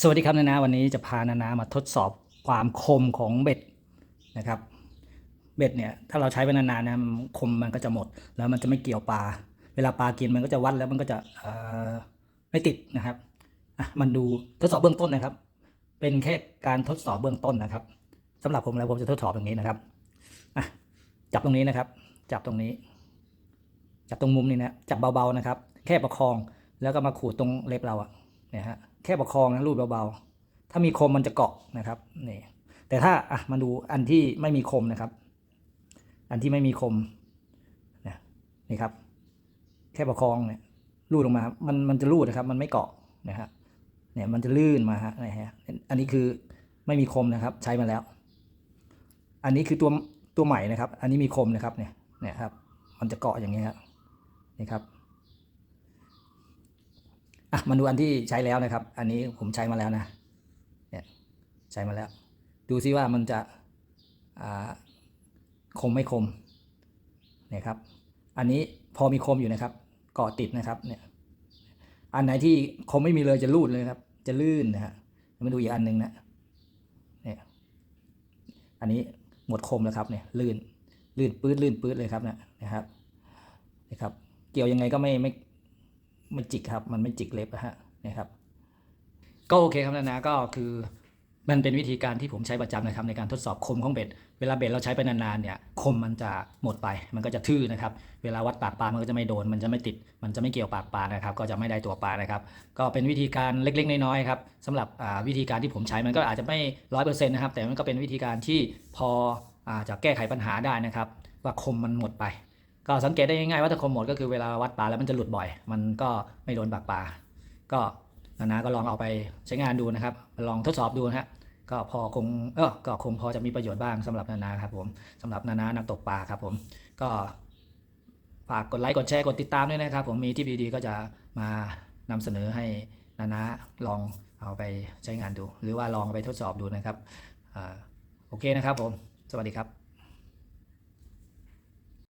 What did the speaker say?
สวัสดีครับนานาวันนี้จะพานานามาทดสอบความคมของเบ็ดนะครับ เบ็ดเนี่ยถ้าเราใช้ไปนานๆนะคมมันก็จะหมด แล้วมันจะไม่เกี่ยวปลา เวลาปลากินมันก็จะวัดแล้วมันก็จะเอ่อไม่ติดนะครับอะมันดูทดสอบเบื้องต้นนะครับ เป็นแค่การทดสอบเบื้องต้นนะครับสำหรับผมแล้วผมจะทดสอบอย่างนี้นะครับอะจับตรงนี้นะครับ จับตรงนี้ จับตรงมุมนี้นะจับเบาๆนะครับ แค่ประคองแล้วก็มาขูดตรงเล็บเราอะเนี่ยฮะ แค่ประคองนะรูดเบาๆ ถ้ามีคมมันจะเกาะนะครับนี่แต่ถ้าอะมาดูอันที่ไม่มีคมนะครับ อันที่ไม่มีคมเนี่ยนี่ครับ แค่ประคองเนี่ยรูดลงมามันมันจะรูดนะครับ มันไม่เกาะนะฮะเนี่ยมันจะลื่นมาฮะนะฮะอันนี้คือไม่มีคมนะครับ ใช้มาแล้ว อันนี้คือตัวตัวใหม่นะครับ อันนี้มีคมนะครับเนี่ยเนี่ยครับ มันจะเกาะอย่างเงี้ยครับนี่ครับ อะมาดูอันที่ใช้แล้วนะครับ อันนี้ผมใช้มาแล้วนะเนี่ยใช้มาแล้ว ดูซิว่ามันจะคมไม่คมเนี่ยครับ อันนี้พอมีคมอยู่นะครับเกาะติดนะครับเนี่ยอันไหนที่คมไม่มีเลยจะรูดเลยครับ จะลื่นนะฮะมาดูอีกอันหนึ่งนะเนี่ยอันนี้หมดคมแล้วครับเนี่ยลื่นลื่นปื๊ดลื่นปื๊ดเลยครับเนี่ยนะครับนะครับ เกี่ยวยังไงก็ไม่ไม่ ไม่จิกครับ มันไม่จิกเล็บนะฮะนะครับ ก็โอเคครับนะนะก็คือมันเป็นวิธีการที่ผมใช้ประจำนะครับในการทดสอบคมของเบ็ด เวลาเบ็ดเราใช้ไปนานๆเนี่ยคมมันจะหมดไป มันก็จะทื่อนะครับ เวลาวัดปากปลา มันก็จะไม่โดน มันจะไม่ติด มันจะไม่เกี่ยวปากปลานะครับ ก็จะไม่ได้ตัวปลานะครับ ก็เป็นวิธีการเล็กๆน้อยๆครับสำหรับวิธีการที่ผมใช้มันก็อาจจะไม่ร้อยเปอร์เซ็นต์นะครับ แต่มันก็เป็นวิธีการที่พอจะแก้ไขปัญหาได้นะครับ ว่าคมมันหมดไป ก็สังเกตได้ง่ายๆว่าถ้าคมหมดก็คือเวลาวัดปลาแล้วมันจะหลุดบ่อย มันก็ไม่โดนปากปลาก็นานาก็ลองเอาไปใช้งานดูนะครับ ลองทดสอบดูนะฮะก็พอคงเออก็คงพอจะมีประโยชน์บ้างสำหรับนานาครับผมสำหรับนานานักตกปลาครับผมก็ฝากกดไลค์กดแชร์กดติดตามด้วยนะครับ ผมมีที่ดีๆก็จะมานำเสนอให้นานาลองเอาไปใช้งานดู หรือว่าลองไปทดสอบดูนะครับอโอเคนะครับผม สวัสดีครับ